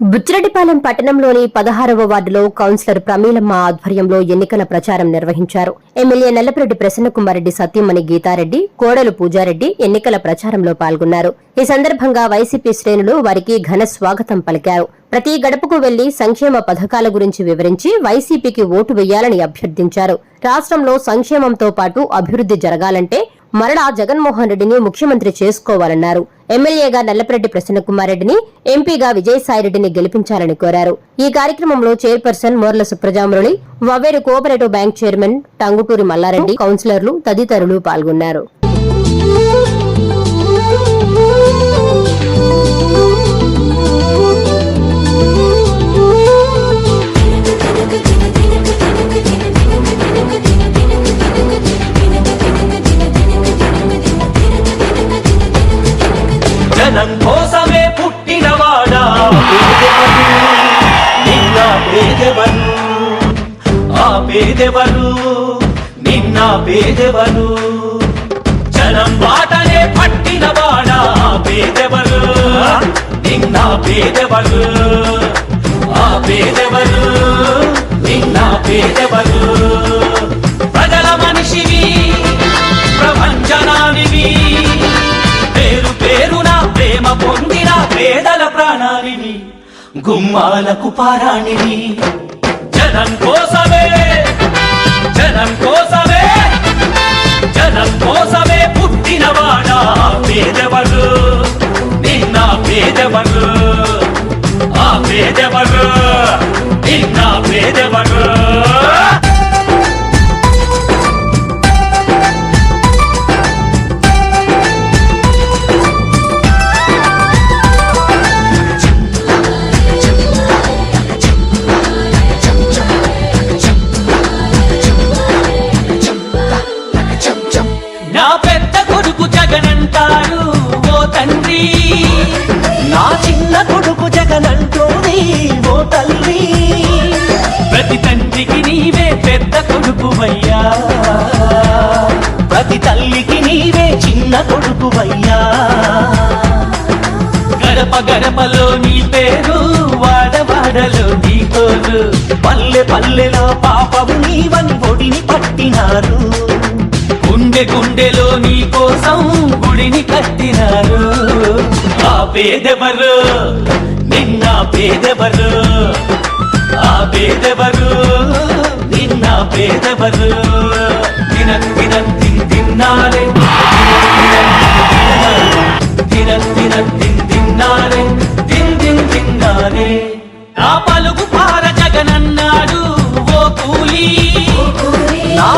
బుచ్చిరెడ్డిపాలెం పట్టణంలోని పదహారవ వార్డులో కౌన్సిలర్ ప్రమీలమ్మ ఆధ్వర్యంలో ఎన్నికల ప్రచారం నిర్వహించారు. ఎమ్మెల్యే నల్లపరెడ్డి ప్రసన్నకుమారెడ్డి సత్యమణి గీతారెడ్డి కోడలు పూజారెడ్డి ఎన్నికల ప్రచారంలో పాల్గొన్నారు. ఈ సందర్భంగా వైసీపీ శ్రేణులు వారికి ఘన స్వాగతం పలికారు. ప్రతి గడపకు వెళ్ళి సంక్షేమ పథకాల గురించి వివరించి వైసీపీకి ఓటు వేయాలని అభ్యర్థించారు. రాష్ట్రంలో సంక్షేమంతో పాటు అభివృద్ధి జరగాలంటే మరలా జగన్మోహన్ రెడ్డిని ముఖ్యమంత్రి చేసుకోవాలన్నారు. ఎమ్మెల్యేగా నల్లపరెడ్డి ప్రసన్నకుమారెడ్డిని ఎంపీగా విజయసాయిరెడ్డిని గెలిపించాలని కోరారు. ఈ కార్యక్రమంలో chairperson Morla Supraja Murali Vavveru cooperative bank chairman Tanguturi Malla Reddy కౌన్సిలర్లు తదితరులు పాల్గొన్నారు. జనం కోసమే పుట్టినవాడా? పేదెవరు నిన్న పేదెవరు? ఆ పేదెవరు? నిన్న పేదెవరు? జనం బాటనే పట్టినవాడా? పేదెవరు? నిన్న పేదెవరు? ఆ పేదెవరు? నిన్న పేదెవరు? ప్రేమ పొందిన పేదల ప్రాణాలిని గుమ్మాలకు పారాణిని జనం కోసమే జనం కోసమే జనం కోసమే పుట్టినవాడా పేదవరు నిన్న పేదవరు ఆ పేదవరు నిన్న పేదవరు ప్రతి తండ్రికి నీవే పెద్ద కొడుకువయ్యా. ప్రతి తల్లికి నీవే చిన్న కొడుకువయ్యా. గడప గడపలో నీ పేరు వాడవాడలో నీ కోరు. పల్లె పల్లెలో పాపము నీవని ఒడిని పట్టినారు. గుండె గుండెలో నీ కోసం గుడిని కట్టినారు. ఆ పేదెవరు? నిన్న పేదెవరు? ಆ ಬೇದವರು ನಿನ್ನ ಬೇದವರು ದಿನಂದಿನ ತಿಂದಿನ್ನಾರೆ ದಿನಂದಿನ ತಿಂದಿನ್ನಾರೆ ತಿಂದಿನ್ನಾರೆ నా పలుకు భార జగనన్నాడు ఓ కూలీ నా